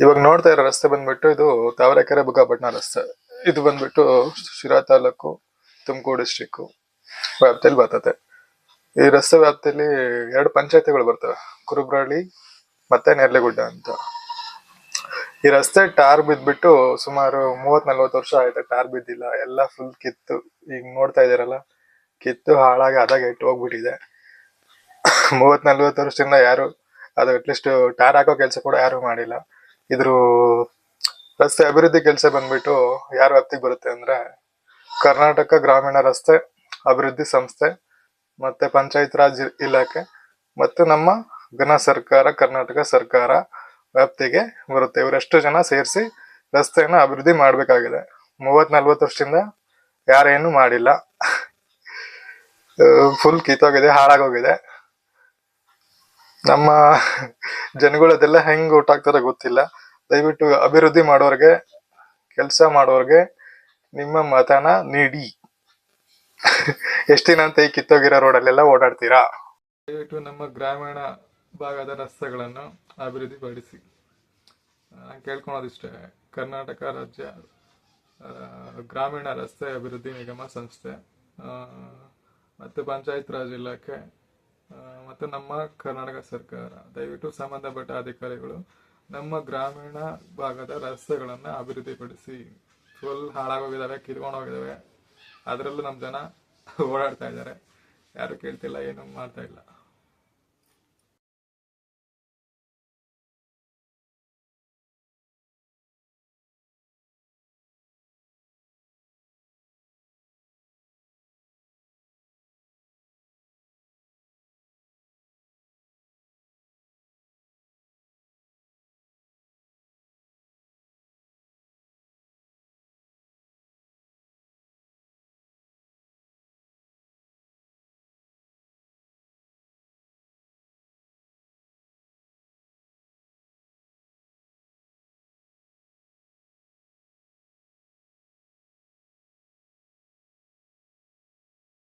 ಇವಾಗ ನೋಡ್ತಾ ಇರೋ ರಸ್ತೆ ಬಂದ್ಬಿಟ್ಟು ಇದು ತಾವರೆಕೆರೆ ಬುಗಾಪಟ್ನ ರಸ್ತೆ. ಇದು ಬಂದ್ಬಿಟ್ಟು ಶಿರಾ ತಾಲೂಕು, ತುಮಕೂರು ಡಿಸ್ಟಿಕ್ ವ್ಯಾಪ್ತಿಯಲ್ಲಿ ಬರ್ತದೆ. ಈ ರಸ್ತೆ ವ್ಯಾಪ್ತಿಯಲ್ಲಿ ಎರಡು ಪಂಚಾಯತಿಗಳು ಬರ್ತವೆ, ಕುರುಬ್ರಹಳ್ಳಿ ಮತ್ತೆ ನೆರ್ಲೆಗುಡ್ಡ ಅಂತ. ಈ ರಸ್ತೆ ಟಾರ್ ಬಿದ್ಬಿಟ್ಟು ಸುಮಾರು ಮೂವತ್ ನಲ್ವತ್ತು ವರ್ಷ ಆಯ್ತು ಟಾರ್ ಬಿದ್ದಿಲ್ಲ, ಎಲ್ಲ ಫುಲ್ ಕಿತ್ತು. ಈಗ ನೋಡ್ತಾ ಇದ್ದೀರಲ್ಲ, ಕಿತ್ತು ಹಾಳಾಗಿ ಅದಾಗ ಇಟ್ಟು ಹೋಗ್ಬಿಟ್ಟಿದೆ. ಮೂವತ್ ನಲ್ವತ್ತು ವರ್ಷದಿಂದ ಯಾರು, ಅದು ಅಟ್ಲೀಸ್ಟ್ ಟಾರ್ ಹಾಕೋ ಕೆಲಸ ಕೂಡ ಯಾರು ಮಾಡಿಲ್ಲ. ಇದ್ರ ರಸ್ತೆ ಅಭಿವೃದ್ಧಿ ಕೆಲಸ ಬಂದ್ಬಿಟ್ಟು ಯಾರ ವ್ಯಾಪ್ತಿಗೆ ಬರುತ್ತೆ ಅಂದ್ರೆ ಕರ್ನಾಟಕ ಗ್ರಾಮೀಣ ರಸ್ತೆ ಅಭಿವೃದ್ಧಿ ಸಂಸ್ಥೆ ಮತ್ತೆ ಪಂಚಾಯತ್ ರಾಜ್ ಇಲಾಖೆ ಮತ್ತು ನಮ್ಮ ಘನ ಸರ್ಕಾರ, ಕರ್ನಾಟಕ ಸರ್ಕಾರ ವ್ಯಾಪ್ತಿಗೆ ಬರುತ್ತೆ. ಇವರೆಷ್ಟು ಜನ ಸೇರಿಸಿ ರಸ್ತೆಯನ್ನು ಅಭಿವೃದ್ಧಿ ಮಾಡ್ಬೇಕಾಗಿದೆ. ಮೂವತ್ ನಲ್ವತ್ತು ವರ್ಷದಿಂದ ಯಾರೇನು ಮಾಡಿಲ್ಲ. ಫುಲ್ ಕಿತ್ತೋಗಿದೆ, ಹಾಳಾಗೋಗಿದೆ. ನಮ್ಮ ಜನಗಳದೆಲ್ಲ ಹೆಂಗ್ ಊಟ ಆಗ್ತಾರ ಗೊತ್ತಿಲ್ಲ. ದಯವಿಟ್ಟು ಅಭಿವೃದ್ಧಿ ಮಾಡೋರಿಗೆ, ಕೆಲಸ ಮಾಡೋರಿಗೆ ನಿಮ್ಮ ಮತನ ನೀಡಿ. ಎಷ್ಟಿನ ದಿನ ಅಂತ ಈ ಕಿತ್ತೋಗಿರೋ ರೋಡಲ್ಲೆಲ್ಲ ಓಡಾಡ್ತೀರಾ? ದಯವಿಟ್ಟು ನಮ್ಮ ಗ್ರಾಮೀಣ ಭಾಗದ ರಸ್ತೆಗಳನ್ನು ಅಭಿವೃದ್ಧಿಪಡಿಸಿ. ನಾನು ಕೇಳ್ಕೊಳೋದಿಷ್ಟೇ, ಕರ್ನಾಟಕ ರಾಜ್ಯ ಗ್ರಾಮೀಣ ರಸ್ತೆ ಅಭಿವೃದ್ಧಿ ನಿಗಮ ಸಂಸ್ಥೆ ಮತ್ತು ಪಂಚಾಯತ್ ರಾಜ್ ಇಲಾಖೆ ಮತ್ತು ನಮ್ಮ ಕರ್ನಾಟಕ ಸರ್ಕಾರ. ದಯವಿಟ್ಟು ಸಂಬಂಧಪಟ್ಟ ಅಧಿಕಾರಿಗಳು ನಮ್ಮ ಗ್ರಾಮೀಣ ಭಾಗದ ರಸ್ತೆಗಳನ್ನು ಅಭಿವೃದ್ಧಿಪಡಿಸಿ ಫುಲ್ ಹಾಳಾಗೋಗಿದ್ದಾವೆ ಕಿರ್ಕೊಂಡು ಹೋಗಿದ್ದಾವೆ ಅದರಲ್ಲೂ ನಮ್ಮ ಜನ ಓಡಾಡ್ತಾ ಇದ್ದಾರೆ. ಯಾರು ಕೇಳ್ತಿಲ್ಲ, ಏನು ಮಾಡ್ತಾ ಇಲ್ಲ.